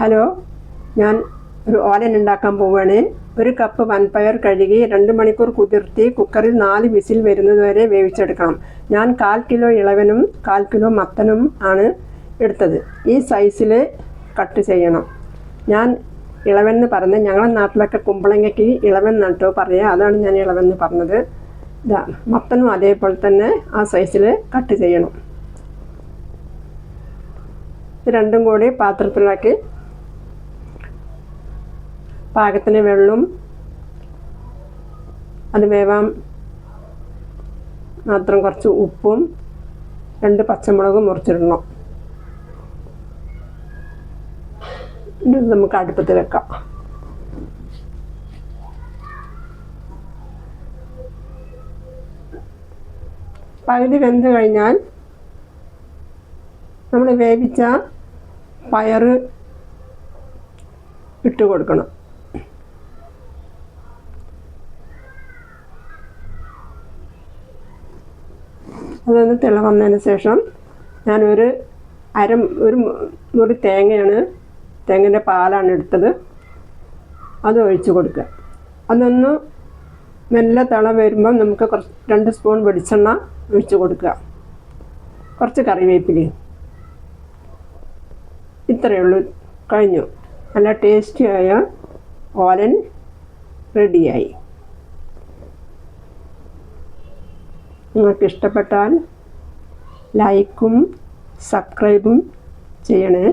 Hello ഞാൻ ഒരു ഓലൻ ഉണ്ടാക്കാൻ പോവുകയാണ് ഒരു കപ്പ് വൻപയർ കഴുകി രണ്ട് മണിക്കൂർ കുതിർത്തി കുക്കറിൽ നാല് വിസിൽ വരുന്നത് വരെ വേവിച്ചെടുക്കണം. ഞാൻ കാൽ കിലോ ഇളവനും കാൽ കിലോ മത്തനും ആണ് എടുത്തത്. ഈ സൈസിൽ കട്ട് ചെയ്യണം. ഞാൻ ഇളവൻ എന്ന് പറഞ്ഞ് ഞങ്ങളുടെ നാട്ടിലൊക്കെ കുമ്പളങ്ങയ്ക്ക് ഇളവൻ നട്ടോ പറയുക അതാണ് ഞാൻ ഇളവൻ എന്ന് പറഞ്ഞത്. ഇതാ മത്തനും അതേപോലെ തന്നെ ആ സൈസിൽ കട്ട് ചെയ്യണം. രണ്ടും കൂടി പാത്രത്തിലാക്കി പാകത്തിന് വെള്ളം അത് വേവാൻ മാത്രം കുറച്ച് ഉപ്പും രണ്ട് പച്ചമുളകും മുറിച്ചിടണം. നമുക്ക് അടുപ്പത്ത് വെക്കാം. പകുതി വെന്ത് കഴിഞ്ഞാൽ നമ്മൾ വേവിച്ച പയറ് ഇട്ട് കൊടുക്കണം. അതൊന്ന് തിള വന്നതിന് ശേഷം ഞാനൊരു അര ഒരു മുറി തേങ്ങയാണ് തേങ്ങന്റെ പാലാണ് എടുത്തത്. അത് ഒഴിച്ച് കൊടുക്കുക. അതൊന്ന് മെല്ലെ തിള വരുമ്പം നമുക്ക് കുറച്ച് രണ്ട് സ്പൂൺ വെളിച്ചെണ്ണ ഒഴിച്ച് കൊടുക്കുക. കുറച്ച് കറിവേപ്പിലയും. ഇത്രയേ ഉള്ളൂ. കഴിഞ്ഞു. നല്ല ടേസ്റ്റിയായ ഓലൻ റെഡിയായി. നിങ്ങൾക്ക് ഇഷ്ടപ്പെട്ടാൽ ലൈക്കും സബ്സ്ക്രൈബും ചെയ്യണേ.